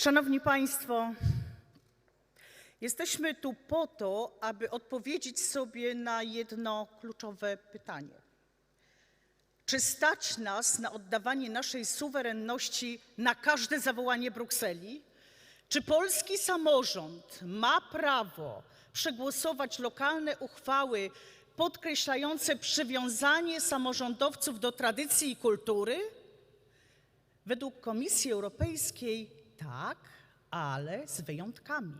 Szanowni Państwo, jesteśmy tu po to, aby odpowiedzieć sobie na jedno kluczowe pytanie. Czy stać nas na oddawanie naszej suwerenności na każde zawołanie Brukseli? Czy polski samorząd ma prawo przegłosować lokalne uchwały podkreślające przywiązanie samorządowców do tradycji i kultury? Według Komisji Europejskiej tak, ale z wyjątkami.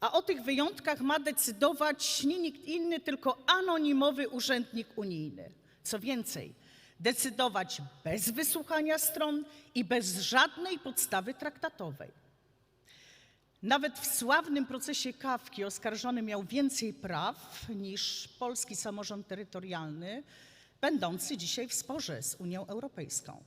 A o tych wyjątkach ma decydować nie nikt inny, tylko anonimowy urzędnik unijny. Co więcej, decydować bez wysłuchania stron i bez żadnej podstawy traktatowej. Nawet w sławnym procesie Kawki oskarżony miał więcej praw niż polski samorząd terytorialny, będący dzisiaj w sporze z Unią Europejską.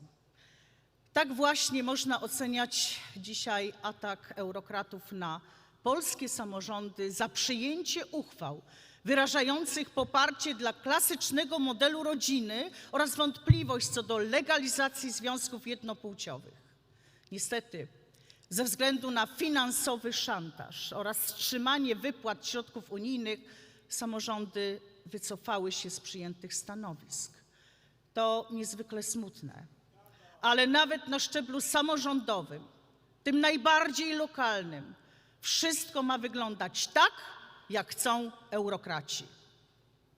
Tak właśnie można oceniać dzisiaj atak eurokratów na polskie samorządy za przyjęcie uchwał wyrażających poparcie dla klasycznego modelu rodziny oraz wątpliwość co do legalizacji związków jednopłciowych. Niestety, ze względu na finansowy szantaż oraz wstrzymanie wypłat środków unijnych, samorządy wycofały się z przyjętych stanowisk. To niezwykle smutne ale nawet na szczeblu samorządowym, tym najbardziej lokalnym, wszystko ma wyglądać tak, jak chcą eurokraci.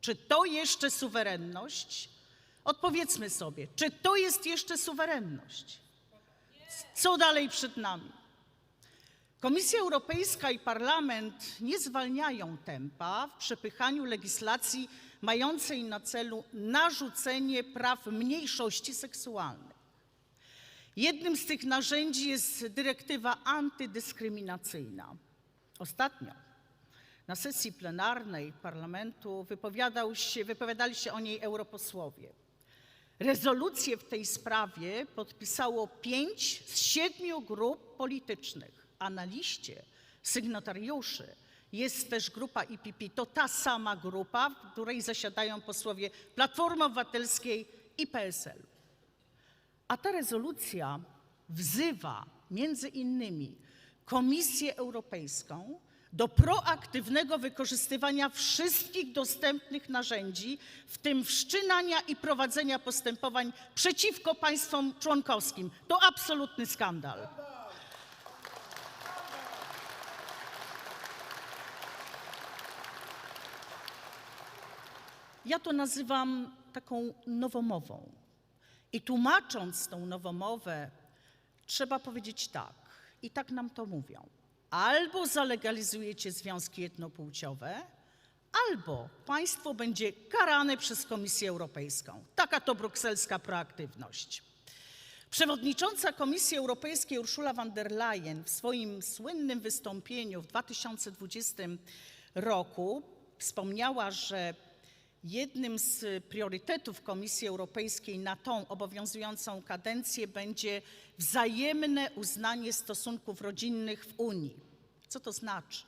Czy to jeszcze suwerenność? Odpowiedzmy sobie, czy to jest jeszcze suwerenność? Co dalej przed nami? Komisja Europejska i Parlament nie zwalniają tempa w przepychaniu legislacji mającej na celu narzucenie praw mniejszości seksualnych. Jednym z tych narzędzi jest dyrektywa antydyskryminacyjna. Ostatnio na sesji plenarnej parlamentu wypowiadał się, wypowiadali się o niej europosłowie. Rezolucję w tej sprawie podpisało pięć z siedmiu grup politycznych, a na liście sygnatariuszy jest też grupa IPP. To ta sama grupa, w której zasiadają posłowie Platformy Obywatelskiej i PSL. A ta rezolucja wzywa między innymi Komisję Europejską do proaktywnego wykorzystywania wszystkich dostępnych narzędzi, w tym wszczynania i prowadzenia postępowań przeciwko państwom członkowskim. To absolutny skandal. Ja to nazywam taką nowomową. I tłumacząc tą nowomowę, trzeba powiedzieć tak, i tak nam to mówią. Albo zalegalizujecie związki jednopłciowe, albo państwo będzie karane przez Komisję Europejską. Taka to brukselska proaktywność. Przewodnicząca Komisji Europejskiej Ursula von der Leyen w swoim słynnym wystąpieniu w 2020 roku wspomniała, że jednym z priorytetów Komisji Europejskiej na tą obowiązującą kadencję będzie wzajemne uznanie stosunków rodzinnych w Unii. Co to znaczy?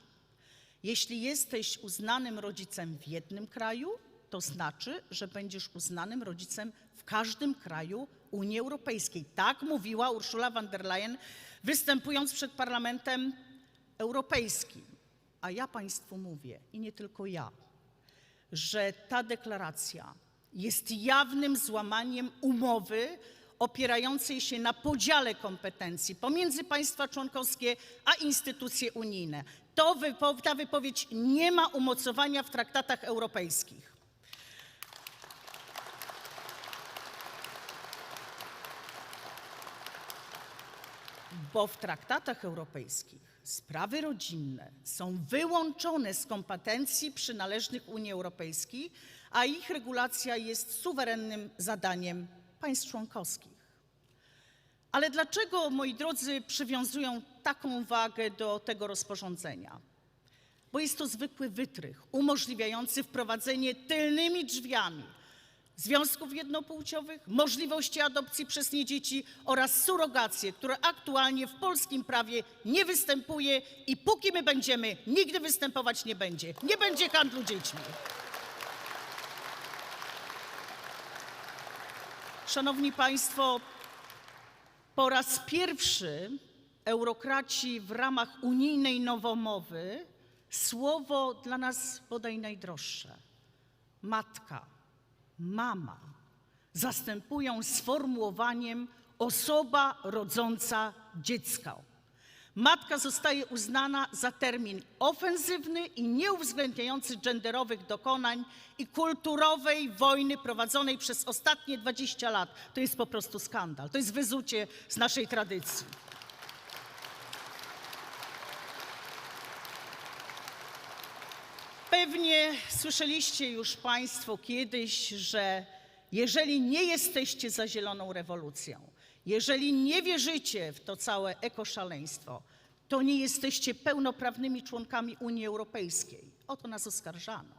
Jeśli jesteś uznanym rodzicem w jednym kraju, to znaczy, że będziesz uznanym rodzicem w każdym kraju Unii Europejskiej. Tak mówiła Ursula von der Leyen, występując przed Parlamentem Europejskim. A ja Państwu mówię, i nie tylko ja, że ta deklaracja jest jawnym złamaniem umowy opierającej się na podziale kompetencji pomiędzy państwa członkowskie a instytucje unijne. Wypo- ta wypowiedź nie ma umocowania w traktatach europejskich. bo w traktatach europejskich sprawy rodzinne są wyłączone z kompetencji przynależnych Unii Europejskiej, a ich regulacja jest suwerennym zadaniem państw członkowskich. Ale dlaczego, moi drodzy, przywiązują taką wagę do tego rozporządzenia? Bo jest to zwykły wytrych umożliwiający wprowadzenie tylnymi drzwiami związków jednopłciowych, możliwości adopcji przez nie dzieci oraz surrogację, która aktualnie w polskim prawie nie występuje i póki my będziemy, nigdy występować nie będzie. Nie będzie handlu dziećmi. Szanowni Państwo, po raz pierwszy eurokraci w ramach unijnej nowomowy słowo dla nas bodaj najdroższe matka, mama zastępują sformułowaniem osoba rodząca dziecko. Matka zostaje uznana za termin ofensywny i nieuwzględniający genderowych dokonań i kulturowej wojny prowadzonej przez ostatnie 20 lat. To jest po prostu skandal. To jest wyzucie z naszej tradycji. Pewnie słyszeliście już Państwo kiedyś, że jeżeli nie jesteście za zieloną rewolucją, jeżeli nie wierzycie w to całe ekoszaleństwo, to nie jesteście pełnoprawnymi członkami Unii Europejskiej. O to nas oskarżano.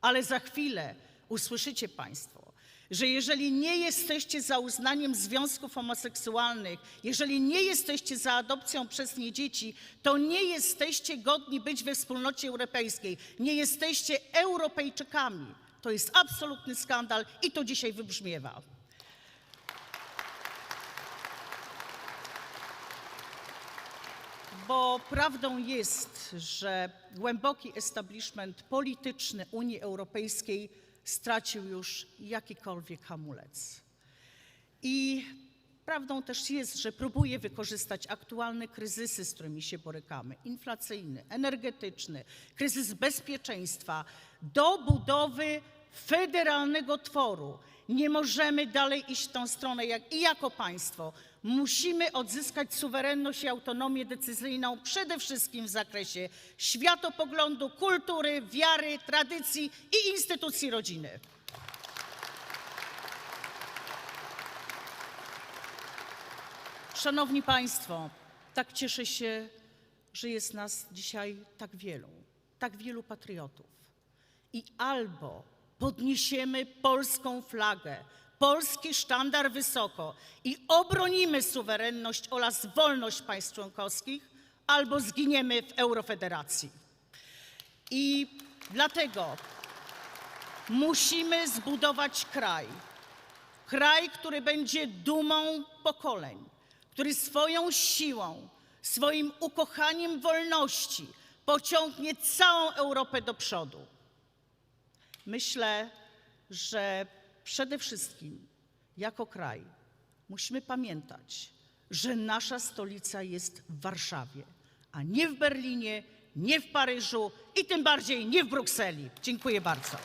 Ale za chwilę usłyszycie Państwo, że jeżeli nie jesteście za uznaniem związków homoseksualnych, jeżeli nie jesteście za adopcją przez nie dzieci, to nie jesteście godni być we wspólnocie europejskiej. Nie jesteście Europejczykami. To jest absolutny skandal i to dzisiaj wybrzmiewa. Bo prawdą jest, że głęboki establishment polityczny Unii Europejskiej stracił już jakikolwiek hamulec. I prawdą też jest, że próbuje wykorzystać aktualne kryzysy, z którymi się borykamy inflacyjny, energetyczny, kryzys bezpieczeństwa do budowy federalnego tworu. Nie możemy dalej iść w tą stronę jak, i jako państwo. Musimy odzyskać suwerenność i autonomię decyzyjną przede wszystkim w zakresie światopoglądu, kultury, wiary, tradycji i instytucji rodziny. Szanowni Państwo, tak cieszę się, że jest nas dzisiaj tak wielu, tak wielu patriotów. I albo podniesiemy polską flagę, polski sztandar wysoko i obronimy suwerenność oraz wolność państw członkowskich, albo zginiemy w Eurofederacji. I dlatego musimy zbudować kraj, Kraj, który będzie dumą pokoleń, który swoją siłą, swoim ukochaniem wolności pociągnie całą Europę do przodu. Myślę, że przede wszystkim jako kraj musimy pamiętać, że nasza stolica jest w Warszawie, a nie w Berlinie, nie w Paryżu i tym bardziej nie w Brukseli. Dziękuję bardzo.